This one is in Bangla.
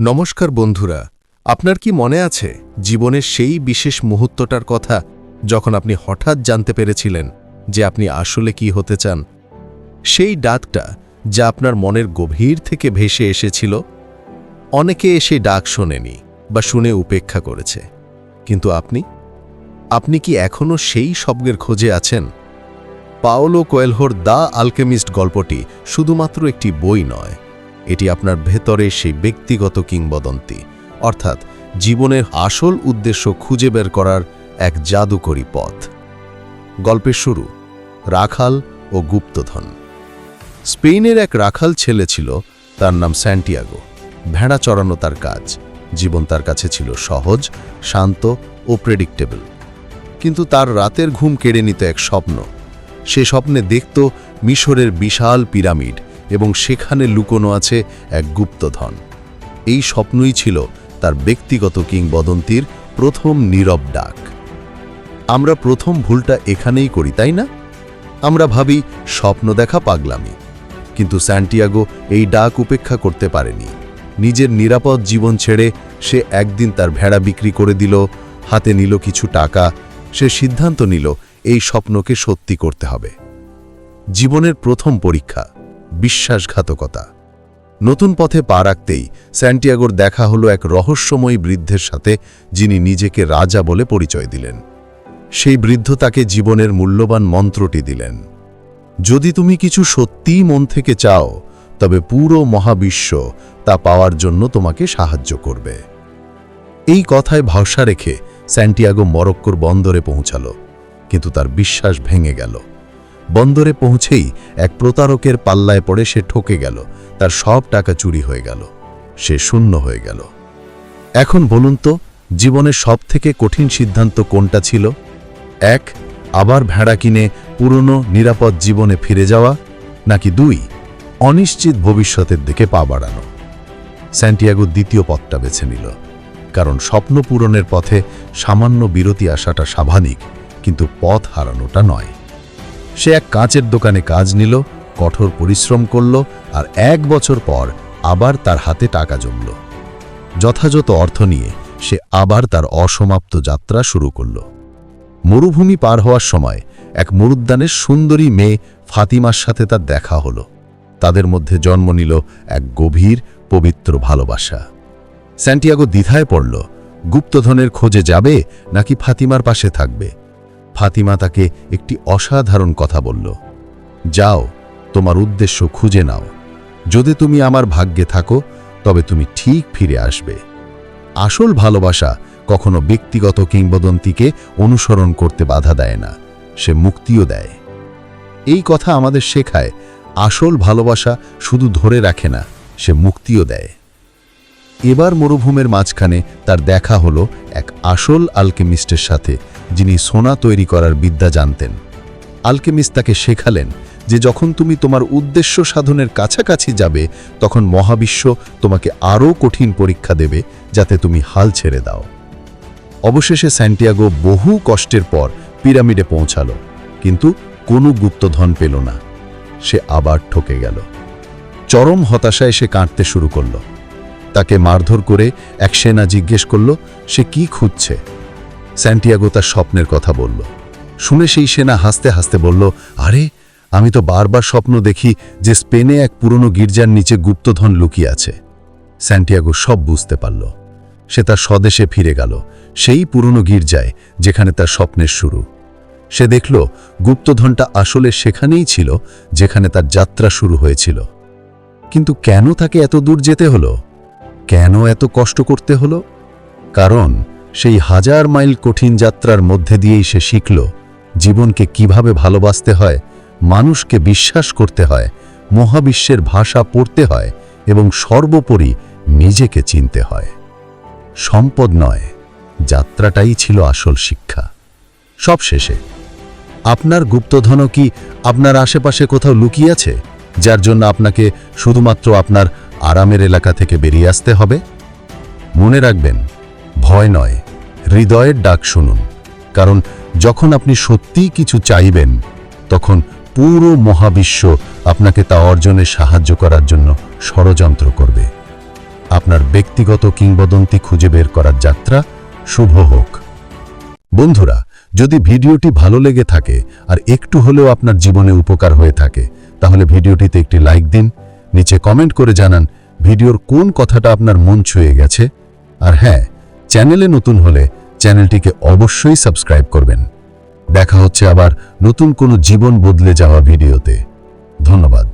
নমস্কার বন্ধুরা, আপনার কি মনে আছে জীবনের সেই বিশেষ মুহূর্তটার কথা যখন আপনি হঠাৎ জানতে পেরেছিলেন যে আপনি আসলে কি হতে চান? সেই ডাকটা যা আপনার মনের গভীর থেকে ভেসে এসেছিল, অনেকে এসে ডাক শোনেনি বা শুনে উপেক্ষা করেছে। কিন্তু আপনি? আপনি কি এখনও সেই শব্দের খোঁজে আছেন? পাওলো কোয়েলহোর দ্য আলকেমিস্ট গল্পটি শুধুমাত্র একটি বই নয়। এটি আপনার ভেতরে সেই ব্যক্তিগত কিংবদন্তি। অর্থাৎ জীবনের আসল উদ্দেশ্য খুঁজে বের করার এক জাদুকরী পথ। গল্পের শুরু, রাখাল ও গুপ্তধন। স্পেনের এক রাখাল ছেলে ছিল, তার নাম স্যান্টিয়াগো। ভেড়া চড়ানো তার কাজ। জীবন তার কাছে ছিল সহজ, শান্ত ও প্রেডিক্টেবল কিন্তু তার রাতের ঘুম কেড়ে নিত এক স্বপ্ন। সে স্বপ্নে দেখত মিশরের বিশাল পিরামিড এবং সেখানে লুকোনো আছে এক গুপ্তধন। এই স্বপ্নই ছিল তার ব্যক্তিগত কিংবদন্তির প্রথম নীরব ডাক। আমরা প্রথম ভুলটা এখানেই করি, তাই না? আমরা ভাবি, স্বপ্ন দেখা পাগলামি। কিন্তু স্যান্টিয়াগো এই ডাক উপেক্ষা করতে পারেনি। নিজের নিরাপদ জীবন ছেড়ে সে একদিন তার ভেড়া বিক্রি করে দিল, হাতে নিল কিছু টাকা, সে সিদ্ধান্ত নিল, এই স্বপ্নকে সত্যি করতে হবে। জীবনের প্রথম পরীক্ষা। বিশ্বাসঘাতকতা। নতুন পথে পা রাখতেই স্যান্টিয়াগোর দেখা হলো এক রহস্যময়ী বৃদ্ধের সাথে, যিনি নিজেকে রাজা বলে পরিচয় দিলেন। সেই বৃদ্ধ তাকে জীবনের মূল্যবান মন্ত্রটি দিলেন। যদি তুমি কিছু সত্যিই মন থেকে চাও, তবে পুরো মহাবিশ্ব তা পাওয়ার জন্য তোমাকে সাহায্য করবে। এই কথায় ভরসা রেখে স্যান্টিয়াগো মরক্কোর বন্দরে পৌঁছাল, কিন্তু তার বিশ্বাস ভেঙে গেল। বন্দরে পৌঁছেই এক প্রতারকের পাল্লায় পড়ে সে ঠকে গেল। তার সব টাকা চুরি হয়ে গেল। সে শূন্য হয়ে গেল। এখন বলুন তো জীবনের সব থেকে কঠিন সিদ্ধান্ত কোনটা ছিল? এক, আবার ভেড়া কিনে পুরনো, নিরাপদ জীবনে ফিরে যাওয়া, নাকি দুই, অনিশ্চিত ভবিষ্যতের দিকে পা বাড়ানো? স্যান্টিয়াগো দ্বিতীয় পথটা বেছে নিল। কারণ স্বপ্ন পূরণের পথে সামান্য বিরতি আসাটা স্বাভাবিক, কিন্তু পথ হারানোটা নয়। সে এক কাঁচের দোকানে কাজ নিল, কঠোর পরিশ্রম করল আর এক বছর পর আবার তার হাতে টাকা জমল। যথাযথ অর্থ নিয়ে সে আবার তার অসমাপ্ত যাত্রা শুরু করল। মরুভূমি পার হওয়ার সময় এক মরুদ্যানের সুন্দরী মেয়ে ফাতিমার সাথে তার দেখা হলো। তাদের মধ্যে জন্ম নিল এক গভীর, পবিত্র ভালোবাসা। স্যান্টিয়াগো দ্বিধায় পড়ল, গুপ্তধনের খোঁজে যাবে নাকি ফাতিমার পাশে থাকবে? ফাতিমা তাকে একটি অসাধারণ কথা বলল, যাও, তোমার উদ্দেশ্য খুঁজে নাও। যদি তুমি আমার ভাগ্যে থাকো, তবে তুমি ঠিক ফিরে আসবে। আসল ভালোবাসা কখনো ব্যক্তিগত কিংবদন্তিকে অনুসরণ করতে বাধা দেয় না, সে মুক্তিও দেয়। এই কথা আমাদের শেখায়, আসল ভালোবাসা শুধু ধরে রাখে না, সে মুক্তিও দেয়। এবার মরুভূমের মাঝখানে তার দেখা হলো এক আসল আলকেমিস্টের সাথে যিনি সোনা তৈরি করার বিদ্যা জানতেন। আলকেমিস্ট তাকে শেখালেন যে যখন তুমি তোমার উদ্দেশ্য সাধনের কাছাকাছি যাবে, তখন মহাবিশ্ব তোমাকে আরও কঠিন পরীক্ষা দেবে যাতে তুমি হাল ছেড়ে দাও। অবশেষে স্যান্টিয়াগো বহু কষ্টের পর পিরামিডে পৌঁছালো, কিন্তু কোনো গুপ্তধন পেল না। সে আবার ঠকে গেল। চরম হতাশায় সে কাঁদতে শুরু করল। তাকে মারধর করে এক সেনা জিজ্ঞেস করল, সে কি খুঁজছে? স্যান্টিয়াগো তার স্বপ্নের কথা বলল। শুনে সেই সেনা হাসতে হাসতে বলল, আরে, আমি তো বারবার স্বপ্ন দেখি যে স্পেনে এক পুরনো গির্জার নিচে গুপ্তধন লুকিয়ে আছে স্যান্টিয়াগো সব বুঝতে পারল। সে তার স্বদেশে ফিরে গেল, সেই পুরনো গির্জায় যেখানে তার স্বপ্নের শুরু। সে দেখল, গুপ্তধনটা আসলে সেখানেই ছিল যেখানে তার যাত্রা শুরু হয়েছিল। কিন্তু কেন তাকে এত দূর যেতে হলো? কেন এত কষ্ট করতে হলো? কারণ সেই হাজার মাইল কঠিন যাত্রার মধ্যে দিয়েই সে শিখল জীবনকে কীভাবে ভালোবাসতে হয়, মানুষকে বিশ্বাস করতে হয়, মহাবিশ্বের ভাষা পড়তে হয় এবং সর্বোপরি নিজেকে চিনতে হয়। সম্পদ নয়, যাত্রাটাই ছিল আসল শিক্ষা। সবশেষে আপনার গুপ্তধনও কি আপনার আশেপাশে কোথাও লুকিয়ে আছে, যার জন্য আপনাকে শুধুমাত্র আপনার আরামের এলাকা থেকে বেরিয়ে আসতে হবে? মনে রাখবেন ভয় নয়, হৃদয়ের ডাক শুনুন। কারণ যখন আপনি সত্যিই কিছু চাইবেন, তখন পুরো মহাবিশ্ব আপনাকে তা অর্জনে সাহায্য করার জন্য ষড়যন্ত্র করবে। আপনার ব্যক্তিগত কিংবদন্তি খুঁজে বের করার যাত্রা শুভ হোক। বন্ধুরা, যদি ভিডিওটি ভালো লেগে থাকে আর একটু হলেও আপনার জীবনে উপকার হয়ে থাকে, তাহলে ভিডিওটিতে একটি লাইক দিন, নিচে কমেন্ট করে জানান ভিডিওর কোন কথাটা আপনার মন ছুঁয়ে গেছে। আর হ্যাঁ চ্যানেলে নতুন হলে চ্যানেলটিকে অবশ্যই সাবস্ক্রাইব করবেন। দেখা হচ্ছে আবার নতুন কোনো জীবন বদলে যাওয়া ভিডিওতে। ধন্যবাদ।